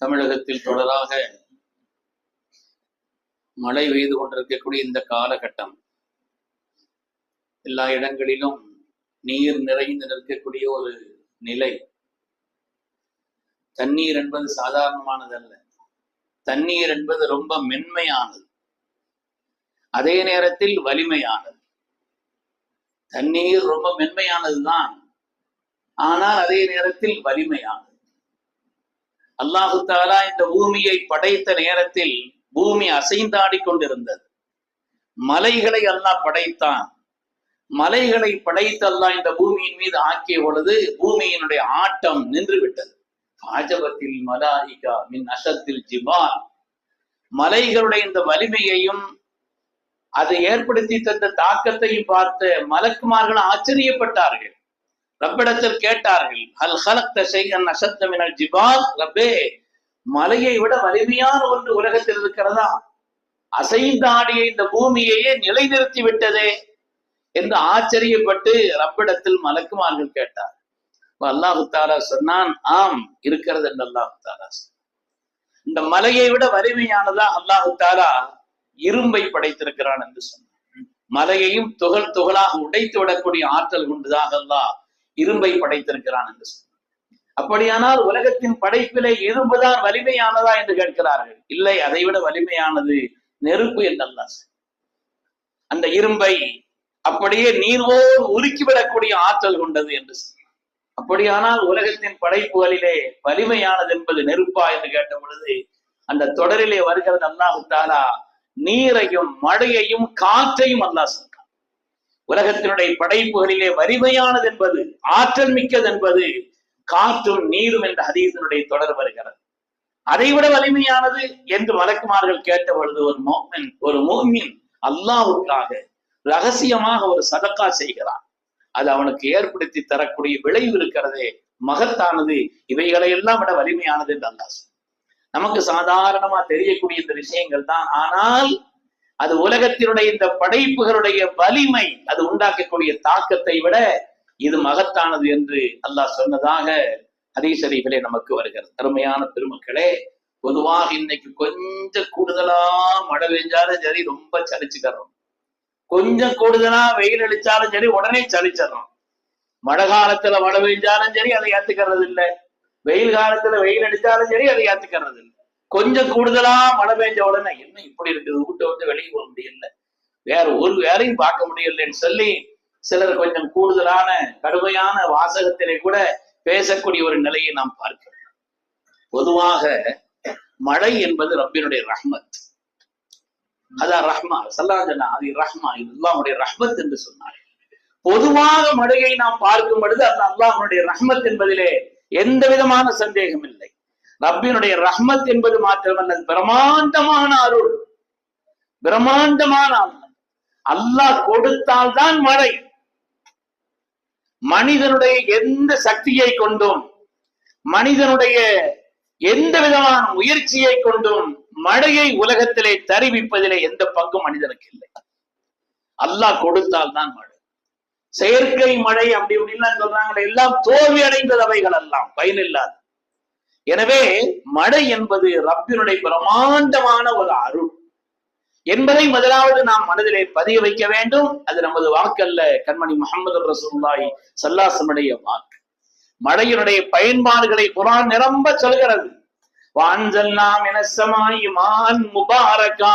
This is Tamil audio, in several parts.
தமிழகத்தில் தொடராக மழை பெய்து கொண்டிருக்கக்கூடிய இந்த காலகட்டம் எல்லா இடங்களிலும் நீர் நிறைந்து நிற்கக்கூடிய ஒரு நிலை. தண்ணீர் என்பது சாதாரணமானதல்ல. தண்ணீர் என்பது ரொம்ப மென்மையானது. அதே நேரத்தில் வலிமையானது. தண்ணீர் ரொம்ப மென்மையானதுதான். ஆனால் அதே நேரத்தில் வலிமையானது. அல்லாஹு தாலா இந்த பூமியை படைத்த நேரத்தில் பூமி அசைந்தாடி கொண்டிருந்தது. மலைகளை அல்லாஹ் படைத்தான். மலைகளை படைத்து அல்லாஹ் இந்த பூமியின் மீது ஆக்கிய பொழுது பூமியினுடைய ஆட்டம் நின்று விட்டது ஆஜபத்தில் மலாயிகா மின் அசத்தில் ஜிபால். மலைகளுடைய இந்த வலிமையையும் அதை ஏற்படுத்தி தந்த தாக்கத்தையும் பார்த்த மலக்குமார்கள் ஆச்சரியப்பட்டார்கள். ரப்பிடத்தில் கேட்டார்கள் அல் ஹலக்த செய்கன் அசத்தமினல் ஜிபால்? ரப்பே மலையை விட வலிமையான ஒன்று உலகத்தில் இருக்கிறதா? அசைந்தாடிய இந்த பூமியையே நிலைநிறுத்தி விட்டதே. என்று ஆச்சரியப்பட்டு ரப்பிடத்தில் மலக்குமார்கள் கேட்டார். அல்லாஹு தாலா சொன்னான் ஆம் இருக்கிறது என்று அல்லாஹு தாலா இந்த மலையை விட வலிமையானதா அல்லாஹு தாலா இரும்பை படைத்திருக்கிறான் என்று சொன்னான். மலையையும் துகள் துகளாக உடைத்து விடக்கூடிய ஆற்றல் கொண்டுதாக அல்லாஹ் இரும்பை படைத்திருக்கிறான் என்று அப்படியானால் உலகத்தின் படைப்பிலே இரும்புதான் வலிமையானதா என்று கேட்கிறார்கள். இல்லை அதைவிட வலிமையானது நெருப்பு என்றல்ல அந்த இரும்பை அப்படியே நீர்வோர் உருக்கிவிடக்கூடிய ஆற்றல் கொண்டது என்று அப்படியானால் உலகத்தின் படைப்புகளிலே வலிமையானது என்பது நெருப்பா என்று கேட்ட பொழுது அந்த தொடரிலே வருகிறது அல்லாஹு தாலா நீரையும் மழையையும் காற்றையும் அல்லாஹ் உலகத்தினுடைய படைப்புகளிலே வலிமையானது என்பது ஆற்றல் மிக்கது என்பது காற்றும் நீரும் என்ற ஹதீசனுடைய தொடர் வருகிறது. அதைவிட வலிமையானது என்று வழக்குமார்கள் கேட்ட பொழுது ஒரு மோமின் ஒரு மோமின் அல்லாவுக்காக ரகசியமாக ஒரு சதக்கா செய்கிறான். அது அவனுக்கு ஏற்படுத்தி தரக்கூடிய விளைவு இருக்கிறதே மகத்தானது இவைகளை எல்லாம் விட வலிமையானது என்று அல்லாஸ் நமக்கு சாதாரணமா தெரியக்கூடிய இந்த விஷயங்கள் தான். ஆனால் அது உலகத்தினுடைய இந்த படைப்புகளுடைய வலிமை அது உண்டாக்கக்கூடிய தாக்கத்தை விட இது மகத்தானது என்று அல்லாஹ் சொன்னதாக ஹதீசரிகளே நமக்கு வருகிறது. அருமையான பெருமக்களே பொதுவாக இன்னைக்கு கொஞ்சம் கூடுதலா மழை பெஞ்சாலும் சரி ரொம்ப சலிச்சுக்கிறோம். கொஞ்சம் கூடுதலா வெயில் அடிச்சாலும் சரி உடனே சலிச்சிடறோம் மழை காலத்துல மழை பெஞ்சாலும் சரி அதை ஏத்துக்கிறது இல்லை வெயில் காலத்துல வெயில் அடிச்சாலும் சரி அதை ஏத்துக்கிறது இல்லை கொஞ்சம் கூடுதலா மழை பெஞ்ச உடனே என்ன இப்படி இருக்குது? வீட்டை வந்து வெளியே போக முடியல. வேற ஒரு வேலையும் பார்க்க முடியலன்னு சொல்லி சிலர் கொஞ்சம் கூடுதலான கடுமையான வாசகத்திலே கூட பேசக்கூடிய ஒரு நிலையை நாம் பார்க்கிறோம். பொதுவாக மழை என்பது ரப்பினுடைய ரஹ்மத். அதான் ரஹ்மா சல்லாஜனா அது ரஹ்மா இது அல்லாஹுடைய ரஹ்மத் என்று சொன்னார். பொதுவாக மழையை நாம் பார்க்கும் பொழுது அது அல்லாஹனுடைய ரஹ்மத் என்பதிலே எந்த விதமான சந்தேகம் இல்லை. ரப்பினுடைய ரஹ்மத் என்பது மாத்திரமல்ல பிரமாண்டமான அருள். பிரமாண்டமான அல்லாஹ் கொடுத்தால்தான் மழை. மனிதனுடைய எந்த சக்தியை கொண்டும் மனிதனுடைய எந்த விதமான முயற்சியை கொண்டும் மழையை உலகத்திலே தருவிப்பதிலே எந்த பங்கும் மனிதனுக்கு இல்லை. அல்லாஹ் கொடுத்தால் தான் மழை. செயற்கை மழை அப்படி இப்படின்லாம் சொல்றாங்களே எல்லாம் தோல்வி அடைந்தது அவைகள் எல்லாம் பயனில்லாது. எனவே மழை என்பது ரப்பினுடைய பிரமாண்டமான ஒரு அருள். என்பதை முதலாவது நாம் மனதிலே பதிய வைக்க வேண்டும். அது நமது வாக்கல்ல கண்மணி முகமது ரசூல்லாய் சல்லாசனுடைய வாக்கு. மழையினுடைய பயன்பாடுகளை குரான் நிரம்ப சொல்கிறது. வாஞ்சல்லாம் என மான் முபாரகா.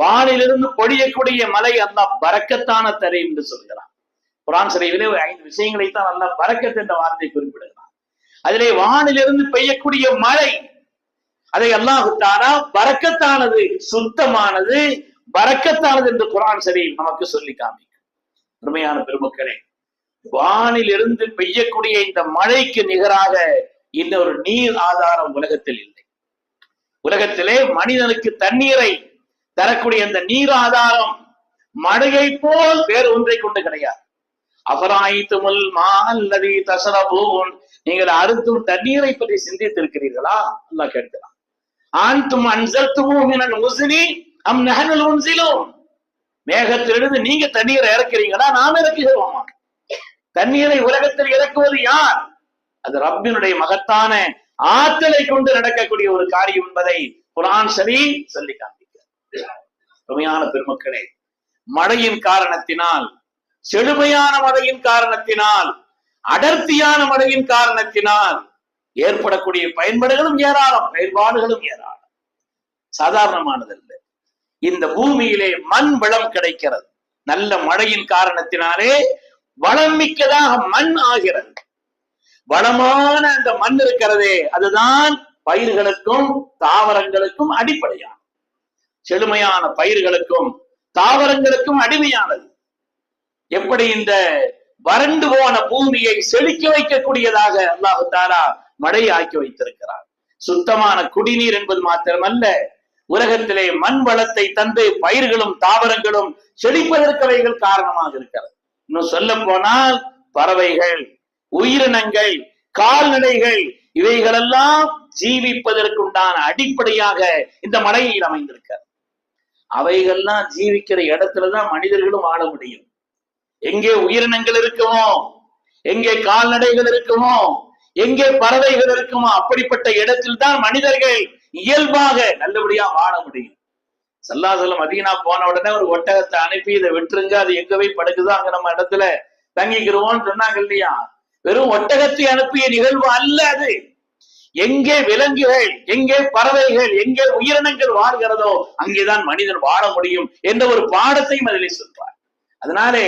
வானிலிருந்து பொழியக்கூடிய மலை அல்லா பறக்கத்தான தரை என்று சொல்கிறான். குரான் சிறையிலே ஒரு ஐந்து விஷயங்களை தான் அல்லா பறக்கத் என்ற வார்த்தை குறிப்பிடுகிறான். அதிலே வானிலிருந்து பெய்யக்கூடிய மழை. அதை அல்லாஹு தாரா பறக்கத்தானது சுத்தமானது வரக்கத்தானது என்று குரான் சரி நமக்கு சொல்லி காமிக்கும். உண்மையான பெருமக்களே வானிலிருந்து பெய்யக்கூடிய இந்த மழைக்கு நிகராக இன்னொரு நீர் ஆதாரம் உலகத்தில் இல்லை. உலகத்திலே மனிதனுக்கு தண்ணீரை தரக்கூடிய அந்த நீர் ஆதாரம் மழையை போல் வேறு ஒன்றை கொண்டு கிடையாது. அபராயித்துமுல் மால்லதி தசரபூன் நீங்கள் அருந்தும் தண்ணீரை பற்றி சிந்தித்திருக்கிறீர்களா? அல்லா கேட்கிறான். ஆன்தும் அன்சல்துமும் மினல் அம் நஹனுல் உன்சிலும் மேகத்திலிருந்து நீங்க தண்ணீரை இறக்குறீங்களா? நாம் இறக்குகிறோமா? தண்ணீரை உலகத்தில் இறக்குவது யார்? அது ரப்பினுடைய மகத்தான ஆற்றலை கொண்டு நடக்கக்கூடிய ஒரு காரியம் என்பதை குரான் சரி சொல்லி காண்பிக்க பெருமக்களே மழையின் காரணத்தினால் செழுமையான மழையின் காரணத்தினால் அடர்த்தியான மழையின் காரணத்தினால் ஏற்படக்கூடிய பயன்பாடுகளும் ஏராளம் பயன்பாடுகளும் ஏராளம். சாதாரணமானதல்ல. இந்த பூமியிலே மண் வளம் கிடைக்கிறது. நல்ல மழையின் காரணத்தினாலே வளம் மிக்கதாக மண் ஆகிறது. வளமான அந்த மண் இருக்கிறதே அதுதான் பயிர்களுக்கும் தாவரங்களுக்கும் அடிப்படையான செழுமையான பயிர்களுக்கும் தாவரங்களுக்கும் அடிமையானது. எப்படி இந்த வறண்டு போன பூமியை செழிக்க வைக்கக்கூடியதாக அல்லாஹு தாரா மழை ஆக்கி வைத்திருக்கிறார் சுத்தமான குடிநீர் என்பது மாத்திரமல்ல உலகத்திலே மண் வளத்தை தந்து பயிர்களும் தாவரங்களும் செழிப்பதற்கவைகள் காரணமாக இருக்கிறது. இன்னும் சொல்ல போனால் பறவைகள் உயிரினங்கள் கால்நடைகள் இவைகளெல்லாம் ஜீவிப்பதற்குண்டான அடிப்படையாக இந்த மலையில் அமைந்திருக்கிறது. அவைகள்லாம் ஜீவிக்கிற இடத்துலதான் மனிதர்களும் வாழ முடியும். எங்கே உயிரினங்கள் இருக்குமோ? எங்கே கால்நடைகள் இருக்குமோ? எங்கே பறவைகள் இருக்குமோ? அப்படிப்பட்ட இடத்தில் தான் மனிதர்கள் இயல்பாக நல்லபடியா வாழ முடியும். சல்லாசலம் மதீனா போன உடனே ஒரு ஒட்டகத்தை அனுப்பி இதை விட்டுருங்க அது எங்க போய் படுக்குதோ அங்க நம்ம இடத்துல தங்கிக்கிறோம்னு சொன்னாங்க இல்லையா? வெறும் ஒட்டகத்தை அனுப்பிய நிகழ்வு அல்ல அது. எங்கே விலங்குகள் எங்கே பறவைகள் எங்கே உயிரினங்கள் வாழ்கிறதோ அங்கேதான் மனிதன் வாழ முடியும் என்ற ஒரு பாடத்தையும் அதில் சொல்றார். அதனாலே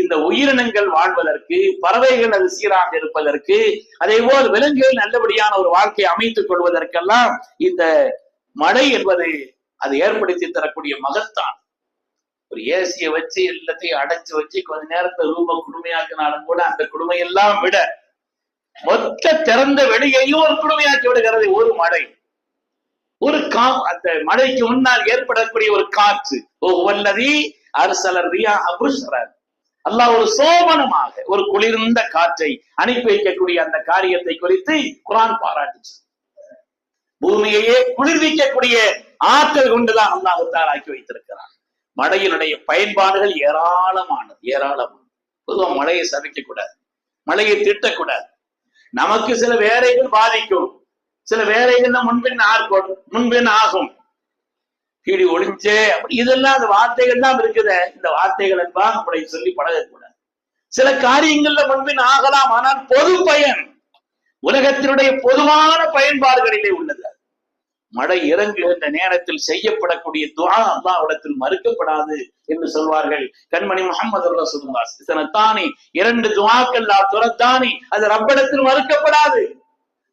இந்த உயிரினங்கள் வாழ்வதற்கு பறவைகள் அது சீராக இருப்பதற்கு அதே போல் விலங்குகள் நல்லபடியான ஒரு வாழ்க்கையை அமைத்துக் கொள்வதற்கெல்லாம் இந்த மழை என்பது அது ஏற்படுத்தி தரக்கூடிய மகத்தான் ஒரு ஏசியை வச்சு எல்லாத்தையும் அடைச்சு வச்சு கொஞ்ச நேரத்தை ரூப குடுமையாக்கினாலும் கூட அந்த குடுமையெல்லாம் விட மொத்த திறந்த வெளியையும் ஒரு குடுமையாக்கி விடுகிறது ஒரு மழை. ஒரு கா அந்த மழைக்கு முன்னால் ஏற்படக்கூடிய ஒரு காற்று. ஓ வல்லதி அரசலர் ரியா அபுஷரர் அல்லாஹ் ஒரு சோபனமாக ஒரு குளிர்ந்த காற்றை அனுப்பி வைக்கக்கூடிய அந்த காரியத்தை குறித்து குரான் பாராட்டுச்சு. பூமியையே குளிர்விக்கக்கூடிய ஆற்றல் கொண்டுதான் அல்லாஹுத்தால் ஆக்கி வைத்திருக்கிறார் மழையினுடைய பயன்பாடுகள் ஏராளமானது ஏராளமானது. பொதுவா மழையை சமைக்க கூடாது மழையை திட்டக்கூடாது. நமக்கு சில வேலைகள் பாதிக்கும். சில வேலைகள் முன்பின் ஆகும் முன்பின் ஆகும். கீழி ஒளிஞ்சே இதெல்லாம் அந்த வார்த்தைகள் தான் இருக்குது. இந்த வார்த்தைகள் எல்லாம் அப்படி சொல்லி பழகக்கூடாது. சில காரியங்கள்ல முன்பின் ஆகலாம் ஆனால் பொது பயன் உலகத்தினுடைய பொதுவான பயன்பாடுகளிலே உள்ளது. மழை இறங்குகின்ற நேரத்தில் செய்யப்படக்கூடிய துவா அல்லாஹ்விடத்தில் மறுக்கப்படாது என்று சொல்வார்கள். கண்மணி முகமது ரசூலுல்லாஹி இரண்டு துவாக்கள் துரத்தானி அது ரப்பிடத்தில் மறுக்கப்படாது.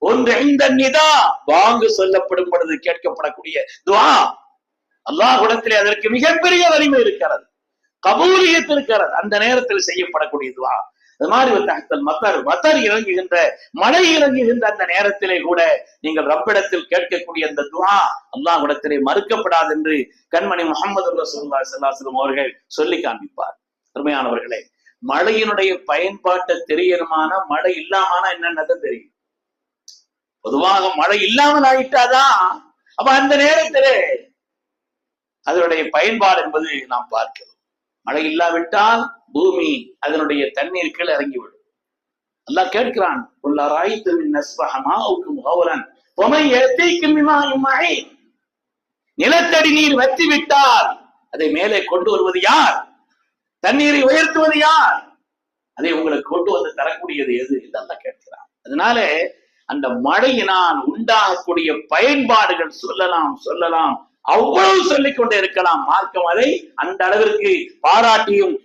ஒன்று இந்த நிதா வாங்கு சொல்லப்படும் பொழுது கேட்கப்படக்கூடிய துவா அல்லாஹுடத்திலே அதற்கு மிகப்பெரிய வலிமை இருக்கிறது. கபூலியத் இருக்கிறது. அந்த நேரத்தில் செய்யப்படக்கூடிய துவா. அது மாதிரி தகத்தல் மத்தர் மத்தர் இறங்குகின்ற மழை இறங்குகின்ற அந்த நேரத்திலே கூட நீங்கள் ரப்பிடத்தில் கேட்கக்கூடிய அந்த துவா அல்லாஹுடத்திலே மறுக்கப்படாது என்று கண்மணி முகமது ரசூல்லா சல்லாஸ்லம் அவர்கள் சொல்லி காண்பிப்பார். அருமையானவர்களே மழையினுடைய பயன்பாட்டை தெரியணுமான மழை இல்லாமனா என்னன்னு தெரியும். பொதுவாக மழை இல்லாமல் ஆயிட்டாதான் அப்ப அந்த நேரத்திலே அதனுடைய பயன்பாடு என்பது நாம் பார்க்கிறோம். மழை இல்லாவிட்டால் பூமி அதனுடைய தண்ணீர் கீழே இறங்கிவிடும். அல்லாஹ் கேட்கிறான் நிலத்தடி நீர் வத்தி விட்டால் அதை மேலே கொண்டு வருவது யார்? தண்ணீரை உயர்த்துவது யார்? அதை உங்களுக்கு கொண்டு வந்து தரக்கூடியது எது இதெல்லாம் கேட்கிறான். அதனால அந்த மழையினால் உண்டாகக்கூடிய பயன்பாடுகள் சொல்லலாம் சொல்லலாம். அவ்வளவு சொல்லிக் கொண்டே இருக்கலாம். மார்க்கம் அதை அந்த அளவிற்கு பாராட்டியும்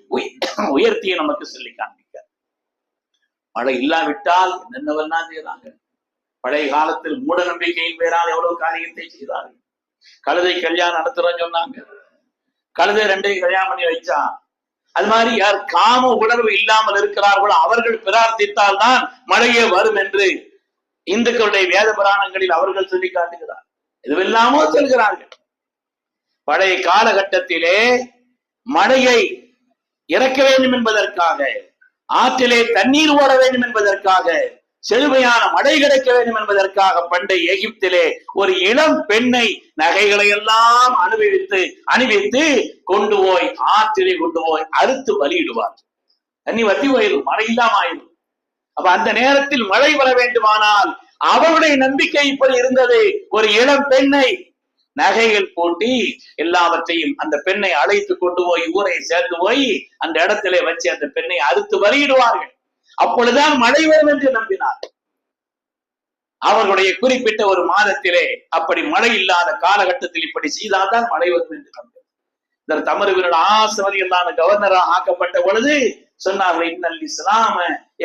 உயர்த்தியும் நமக்கு சொல்லி காண்பிக்க. மழை இல்லாவிட்டால் என்னென்னவெல்லாம் செய்தாங்க பழைய காலத்தில் மூட நம்பிக்கையின் பேரால் எவ்வளவு காரியத்தை செய்தார்கள். கழுதை கல்யாணம் நடத்துறோம்னு சொன்னாங்க. கழுதை ரெண்டையும் கல்யாணம் பண்ணி வச்சா. அது மாதிரி யார் காம உணர்வு இல்லாமல் இருக்கிறார்களோ அவர்கள் பிரார்த்தித்தால் தான் மழையே வரும் என்று இந்துக்களுடைய வேத புராணங்களில் அவர்கள் சொல்லி காட்டுகிறார் இதுவெல்லாமோ சொல்கிறார்கள். பழைய காலகட்டத்திலே மழையை இறக்க வேண்டும் என்பதற்காக ஆற்றிலே தண்ணீர் ஓட வேண்டும் என்பதற்காக செழுமையான மழை கிடைக்க வேண்டும் என்பதற்காக பண்டை எகிப்திலே ஒரு இளம் பெண்ணை நகைகளை எல்லாம் அனுபவித்து அணிவித்து கொண்டு போய் ஆற்றிலே கொண்டு போய் அறுத்து பலியிடுவார். தண்ணி வத்தி போயிடும் மழை இல்லாம ஆயிடும். அப்ப அந்த நேரத்தில் மழை வர வேண்டுமானால் அவருடைய நம்பிக்கை இப்படி இருந்தது. ஒரு இளம் பெண்ணை நகைகள் போட்டி எல்லாவற்றையும் அந்த பெண்ணை அழைத்து கொண்டு போய் ஊரை சேர்த்து போய் அந்த இடத்திலே வச்சு அந்த பெண்ணை அறுத்து வருகிடுவார்கள் அப்பொழுதுதான் மழை வரும் என்று நம்பினார். அவர்களுடைய குறிப்பிட்ட ஒரு மாதத்திலே அப்படி மழை இல்லாத காலகட்டத்தில் இப்படி செய்தால்தான் மழை வரும் என்று நம்பினார். இந்த தமிழர்களோட ஆசிரியர் இல்லாத கவர்னராக ஆக்கப்பட்ட பொழுது சொன்னார்கள் இன்னல் இஸ்லாம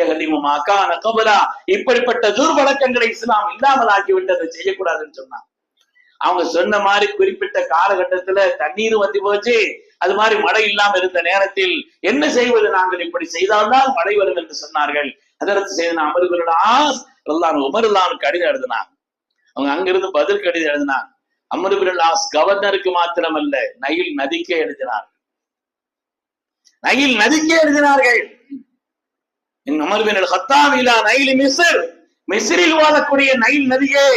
எகதிமும் அக்கான கபலா. இப்படிப்பட்ட துர்வழக்கங்களை இஸ்லாம் இல்லாமல் ஆக்கிவிட்டதை செய்யக்கூடாதுன்னு சொன்னார். அவங்க சொன்ன மாதிரி குறிப்பிட்ட காலகட்டத்துல தண்ணீர் வந்து போச்சு. அது மாதிரி மழை இல்லாம இருந்த நேரத்தில் என்ன செய்வது நாங்கள் இப்படி செய்தால்தான் மழை வரும் என்று சொன்னார்கள். அதற்கு செய்த அமர்களோட ஆஸ் உமருல்லான் கடிதம் எழுதினான். அவங்க அங்கிருந்து பதில் கடிதம் எழுதினான். அமருபின் கவர்னருக்கு மாத்திரமல்ல நயில் நதிக்கே எழுதினார் நயில் நதிக்கே எழுதினார்கள். என் அமர்வினர் ஹத்தாவிலா நயில் மிஸ்ர். மிஸ்ரில் வாழக்கூடிய நயில் நதியே.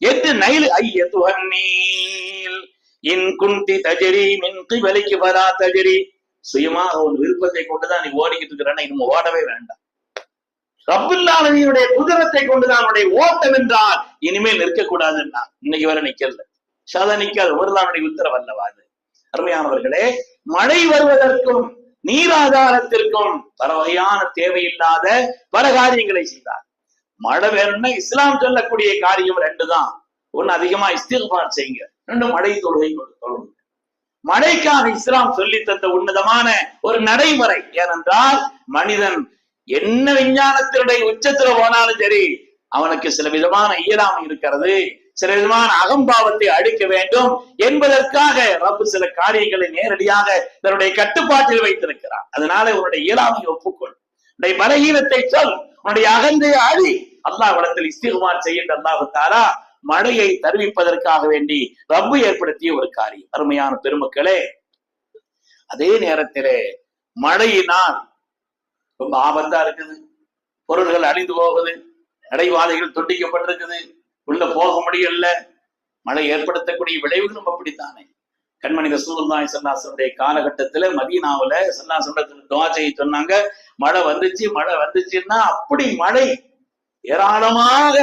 எட்டு நைல் ஐயத்துவன்னீல் இன் குந்தி தஜரி மின் வலிக்கு வரா தஜரி. சுயமாக ஒரு விருப்பத்தை கொண்டுதான் நீ ஓடிக்கிட்டு இருக்கிறன்னா இன்னும் ஓடவே வேண்டாம். ரப்புல்லாலனியுடைய குதிரத்தை கொண்டுதான் அவனுடைய ஓட்டம் என்றால் இனிமேல் நிற்கக்கூடாதுன்னா இன்னைக்கு வரை நிக்கல. சத நிக்காது ஒருதானுடைய உத்தரவு அல்லவா அது? அருமையானவர்களே மழை வருவதற்கும் நீர் ஆதாரத்திற்கும் பல வகையான தேவையில்லாத பல காரியங்களை செய்தார். மழை வேணும்னா இஸ்லாம் சொல்லக்கூடிய காரியம் ரெண்டு தான் ஒண்ணு அதிகமா இஸ்திகார் செய்யுங்க. ரெண்டு மழை தொழுகை தொழுங்க. மழைக்காக இஸ்லாம் சொல்லி தந்த உன்னதமான ஒரு நடைமுறை ஏனென்றால் மனிதன் என்ன விஞ்ஞானத்தினுடைய உச்சத்துல போனாலும் சரி அவனுக்கு சில விதமான இயலாமை இருக்கிறது சில விதமான அகம்பாவத்தை அழிக்க வேண்டும் என்பதற்காக ரப்பு சில காரியங்களை நேரடியாக தன்னுடைய கட்டுப்பாட்டில் வைத்திருக்கிறார் அதனால உன்னுடைய இயலாமை ஒப்புக்கொள். உன்னுடைய பலகீனத்தை சொல். உன்னுடைய அகந்தை அழி. அல்லாஹ் வளத்தில் இஸ்திகுமார் செய்கின்ற அல்லாஹு தாரா மழையை தருவிப்பதற்காக வேண்டி ரப்பு ஏற்படுத்திய ஒரு காரியம். அருமையான பெருமக்களே அதே நேரத்திலே மழையினால் ரொம்ப ஆபத்தா இருக்குது. பொருள்கள் அழிந்து போகுது. நடைவாதைகள் துண்டிக்கப்பட்டிருக்குது. உள்ள போக முடியல. மழை ஏற்படுத்தக்கூடிய விளைவுகளும் அப்படித்தானே. கண்மணி ரசூலுல்லாஹி சல்லாசனுடைய காலகட்டத்துல மதீனாவுல சல்லாசனத்துல துவா செய்ய சொன்னாங்க. மழை வந்துச்சு மழை வந்துச்சுன்னா அப்படி மழை ஏராளமாக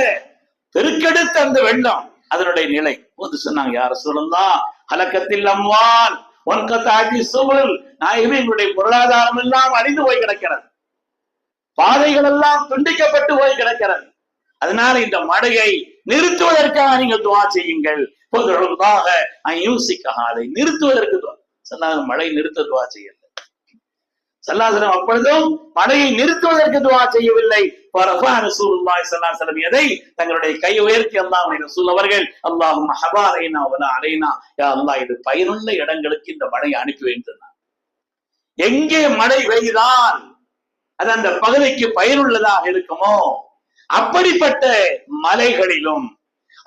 பெருக்கெடுத்த அந்த வெள்ளம் அதனுடைய நிலை. வந்து சொன்னாங்க யார் சொல்லலாம் அலக்கத்தில் அம்வான் ஒன்கத்தாக்கி சூழல் நாயகமே எங்களுடைய பொருளாதாரம் எல்லாம் அழிந்து போய் கிடக்கிறது. பாதைகள் எல்லாம் துண்டிக்கப்பட்டு போய் கிடக்கிறது. அதனால இந்த மடையை நிறுத்துவதற்காக நீங்கள் துவா செய்யுங்கள். பொதுவாக அதை நிறுத்துவதற்கு துவா சொன்னாங்க மழை நிறுத்த துவா செய்யல சல்லாசனம் அப்பொழுதும் மழையை நிறுத்துவதற்கு துவா செய்யவில்லை. எதை? தங்களுடைய கை உயர்த்தி அல்லாஹுடைய ரசூல் அவர்கள் அல்லாஹும் ஹபாரைனா அலைனா யா அல்லாஹ் இது பயனுள்ள இடங்களுக்கு இந்த மழையை அனுப்பி வைத்தனர் எங்கே மழை பெய்தால் அது அந்த பகுதிக்கு பயனுள்ளதாக இருக்குமோ? அப்படிப்பட்ட மலைகளிலும்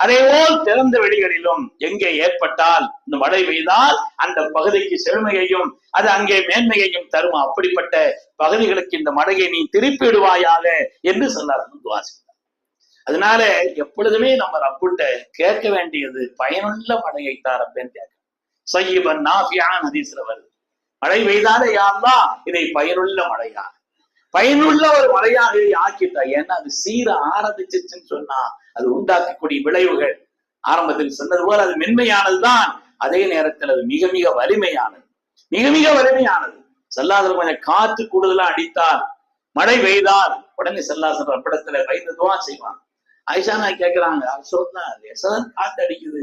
அதே போல் திறந்த வெளிகளிலும் எங்கே ஏற்பட்டால் இந்த மழை பெய்தால் அந்த பகுதிக்கு செழுமையையும் அது அங்கே மேன்மையையும் தரும். அப்படிப்பட்ட பகுதிகளுக்கு இந்த மழையை நீ திருப்பிடுவாயாக என்று சொன்னார் துவாசித்தார் அதனால எப்பொழுதுமே நம்ம ரப்புட்ட கேட்க வேண்டியது பயனுள்ள மழையை தாரப்பேன் கேட்க சையீபன் நாஃபியான் ஹதீஸ்ல வருது. மழை பெய்தாலே யார்தான் இதை பயனுள்ள மழையா பயனுள்ள ஒரு மலையாக ஆக்கிட்டா ஏன்னா அது சீர ஆரம்பிச்சிச்சுன்னு சொன்னா அது உண்டாக்கக்கூடிய விளைவுகள். ஆரம்பத்தில் சொன்னது போல அது மென்மையானதுதான். அதே நேரத்தில் அது மிக மிக வலிமையானது. மிக மிக வலிமையானது. செல்லாதர் கொஞ்சம் காத்து கூடுதலா அடித்தால் மழை பெய்தால் உடனே செல்லாசர் அப்படத்துல பயந்து துவா செய்வான். ஐஷா நான் கேட்கிறாங்க சொல்றா லேசாதான் காத்து அடிக்குது.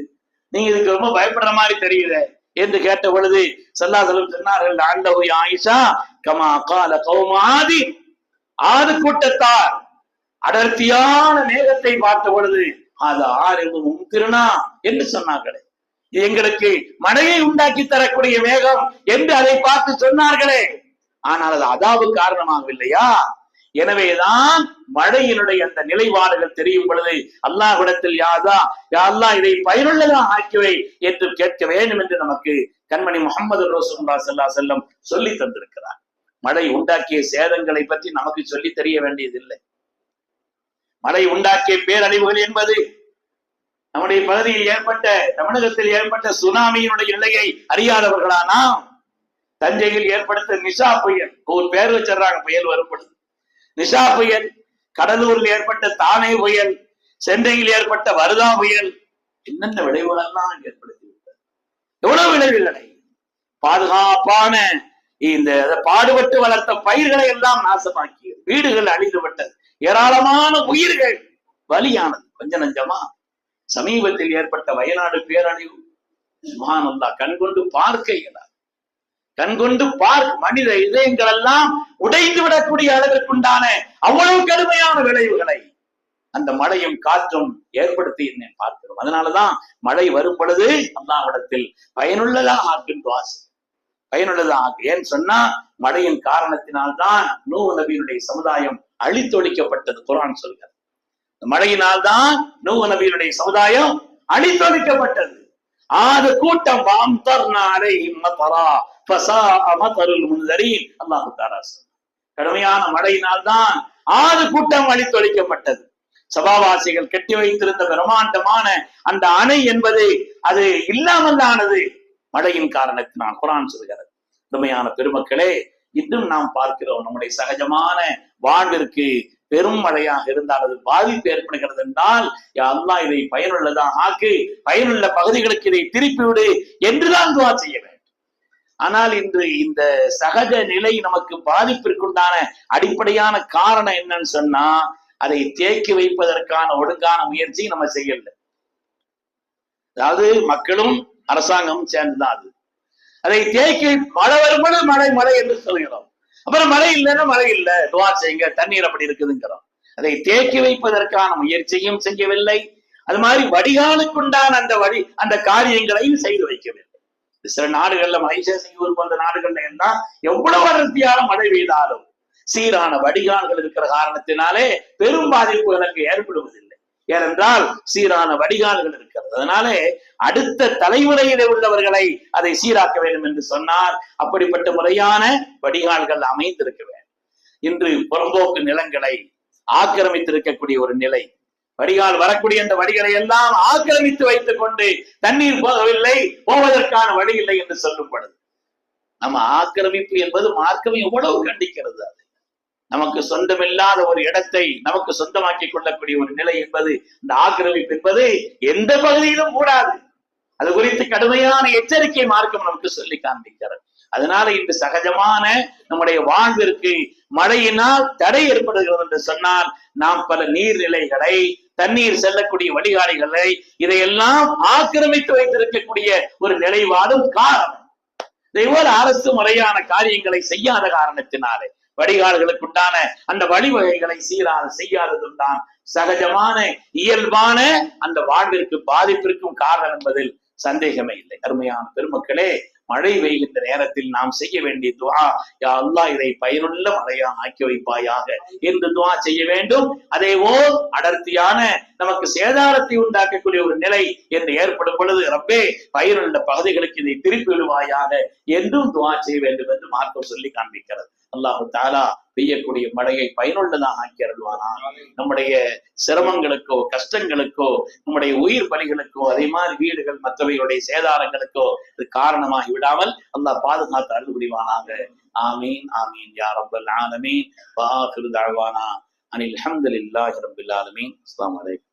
நீங்க இதுக்கு ரொம்ப பயப்படுற மாதிரி தெரியுது என்று கேட்ட பொழுது செல்லாசலம் சொன்னார்கள் ஆண்டவை ஆயிஷா கமா கால கௌமாதி ஆது கூட்டத்தார். அடர்த்தியான மேகத்தை பார்த்த பொழுது அது ஆறு முத்திருனா என்று சொன்னார்களே. எங்களுக்கு மழையை உண்டாக்கி தரக்கூடிய மேகம் என்று அதை பார்த்து சொன்னார்களே. ஆனால் அது அதாவது காரணமாகவில்லையா எனவேதான் மழையினுடைய அந்த நிலைப்பாடுகள் தெரியும் பொழுது அல்லாஹ்விடத்தில் யாதா யா இதை பயனுள்ளதாக ஆக்கிவை என்று கேட்க வேண்டும் என்று நமக்கு கண்மணி முகமது ரோசுல்லா செல்லா செல்லம் சொல்லி தந்திருக்கிறார். மழை உண்டாக்கிய சேதங்களை பற்றி நமக்கு சொல்லி தெரிய வேண்டியதில்லை. மழை உண்டாக்கிய பேரழிவுகள் என்பது நம்முடைய பகுதியில் ஏற்பட்ட தமிழகத்தில் ஏற்பட்ட சுனாமியினுடைய நிலையை அறியாதவர்களானாம் தஞ்சையில் ஏற்படுத்த நிஷா புயல் ஒரு பேர் வச்சிடறாங்க புயல் வரும்பொழுது. நிஷா புயல் கடலூரில் ஏற்பட்ட தானே புயல் சென்னையில் ஏற்பட்ட வருதா புயல் என்னென்ன விளைவுகள் எல்லாம் ஏற்படுத்தி எவ்வளவு விளைவுகளை பாதுகாப்பான இந்த பாடுபட்டு வளர்த்த பயிர்களை எல்லாம் நாசமாக்கியது. வீடுகள் அழிந்துவிட்டது ஏராளமான உயிர்கள் பலியானது. கொஞ்ச நஞ்சமா சமீபத்தில் ஏற்பட்ட வயநாடு பேரழிவு. சுபானல்லா கண்கொண்டு பார்க்க இயலாது. கண்கொண்டு பார்க்க மனித இதயங்கள் எல்லாம் உடைந்து விடக்கூடிய அளவிற்குண்டான அவ்வளவு கடுமையான விளைவுகளை அந்த மழையும் காற்றும் ஏற்படுத்தி என்னை பார்க்கிறோம். அதனாலதான் மழை வரும் பொழுது அல்லாவிடத்தில் பயனுள்ளதாக ஆக்கும் ஆசை. பயனுள்ளதாக. ஏன் ஏன்னு சொன்னா மழையின் காரணத்தினால்தான் நூ நபியினுடைய சமுதாயம் அழித்தொழிக்கப்பட்டது குரான் சொல்கிறது. மழையினால்தான் நூ நபியினுடைய சமுதாயம் அழித்தொழிக்கப்பட்டது. ஆது கூட்டம் வாம்தர்னாரை மதரா பசா அமதருள் முன்தரீன் அல்லாஹு தாராஸ் கடுமையான மழையினால்தான் ஆறு கூட்டம் அழித்தொழிக்கப்பட்டது. சபாவாசிகள் கட்டி வைத்திருந்த பிரம்மாண்டமான அந்த அணை என்பது அது இல்லாமல் ஆனது மழையின் காரணத்தினால் குரான் சொல்கிறது. உண்மையான பெருமக்களே இன்னும் நாம் பார்க்கிறோம் நம்முடைய சகஜமான வாழ்விற்கு பெரும் மழையாக இருந்தால் அது பாதிப்பு ஏற்படுகிறது என்றால் அல்லாஹ் இதை பயனுள்ளதாக ஆக்கு பயனுள்ள பகுதிகளுக்கு இதை திருப்பி விடு என்றுதான் துவா செய்ய வேண்டும். ஆனால் இன்று இந்த சகஜ நிலை நமக்கு பாதிப்பிற்குண்டான அடிப்படையான காரணம் என்னன்னு சொன்னா அதை தேக்கி வைப்பதற்கான ஒழுங்கான முயற்சி நம்ம செய்யல. அதாவது மக்களும் அரசாங்கம் சேர்ந்துதான் அது. அதை தேக்கி மழை வரும்போது மழை மழை என்று சொல்கிறோம் அப்புறம் மழை இல்லைன்னா மழை இல்லை. துவா செய்யுங்க தண்ணீர் அப்படி இருக்குதுங்கிறோம். அதை தேக்கி வைப்பதற்கான முயற்சியும் செய்யவில்லை. அது மாதிரி வடிகாலுக்குண்டான அந்த வழி அந்த காரியங்களையும் செய்து வைக்கவில்லை. சில நாடுகள்ல மலேசியா சிங்கப்பூர் போன்ற நாடுகள்ல எல்லாம் எவ்வளவு அடர்த்தியான மழை பெய்தாலும் சீரான வடிகால்கள் இருக்கிற காரணத்தினாலே பெரும் பாதிப்பு எனக்கு ஏற்படுவதில்லை. ஏனென்றால் சீரான வடிகால்கள் இருக்கிறது அதனாலே அடுத்த தலைமுறையிலே உள்ளவர்களை அதை சீராக்க வேண்டும் என்று சொன்னால் அப்படிப்பட்ட முறையான வடிகால்கள் அமைந்திருக்க வேண்டும். இன்று புறம்போக்கு நிலங்களை ஆக்கிரமித்திருக்கக்கூடிய ஒரு நிலை. வடிகால் வரக்கூடிய அந்த வடிகளை எல்லாம் ஆக்கிரமித்து வைத்துக் கொண்டு தண்ணீர் போகவில்லை போவதற்கான வழி இல்லை என்று சொல்லப்படுது நம்ம ஆக்கிரமிப்பு என்பது மார்க்கம் எவ்வளவு கண்டிக்கிறது அது. நமக்கு சொந்தமில்லாத ஒரு இடத்தை நமக்கு சொந்தமாக்கி கொள்ளக்கூடிய ஒரு நிலை என்பது இந்த ஆக்கிரமிப்பு என்பது எந்த பகுதியிலும் கூடாது. அது குறித்து கடுமையான எச்சரிக்கை மார்க்கம் நமக்கு சொல்லி காண்பிக்கிறது. அதனால இன்று சகஜமான நம்முடைய வாழ்விற்கு மழையினால் தடை ஏற்படுகிறது என்று சொன்னால் நாம் பல நீர்நிலைகளை தண்ணீர் செல்லக்கூடிய வழிகாடுகளை இதையெல்லாம் ஆக்கிரமித்து வைத்திருக்கக்கூடிய ஒரு நிலைவாடும் காரணம். இதைபோல அரசு முறையான காரியங்களை செய்யாத காரணத்தினாலே வடிகால்களுக்குண்டான அந்த வழிவகைகளை சீரான செய்யாததும் தான் சகஜமான இயல்பான அந்த வாழ்விற்கு பாதிப்பிற்கும் காரணம் என்பதில் சந்தேகமே இல்லை. அருமையான பெருமக்களே மழை பெய்கின்ற நேரத்தில் நாம் செய்ய வேண்டிய துவா யா அல்லா இதை பயனுள்ள மழையா ஆக்கி வைப்பாயாக என்று துவா செய்ய வேண்டும். அதே போல் அடர்த்தியான நமக்கு சேதாரத்தை உண்டாக்கக்கூடிய ஒரு நிலை என்று ஏற்படும் பொழுது ரப்பே பயனுள்ள பகுதிகளுக்கு இதை திருப்பி விடுவாயாக என்றும் துவா செய்ய வேண்டும் என்று மார்க்கம் சொல்லி காண்பிக்கிறது. அல்லாஹு தாலா பெய்யக்கூடிய மழையை பயனுள்ளதாக ஆக்கி அருள்வானா நம்முடைய சிரமங்களுக்கோ கஷ்டங்களுக்கோ நம்முடைய உயிர் பலிகளுக்கோ அதே மாதிரி வீடுகள் மற்றவைகளுடைய சேதாரங்களுக்கோ இது காரணமாகி விடாமல் அல்லாஹ் பாதுகாத்து அருள் புரிவானாக. ஆமீன் ஆமீன். யா ரப்பல் ஆலமீன். வாஹிரு தஅவானா. அனில் ஹம்துலில்லாஹி ரப்பில் ஆலமீன். அஸ்ஸலாமு அலைக்கும்.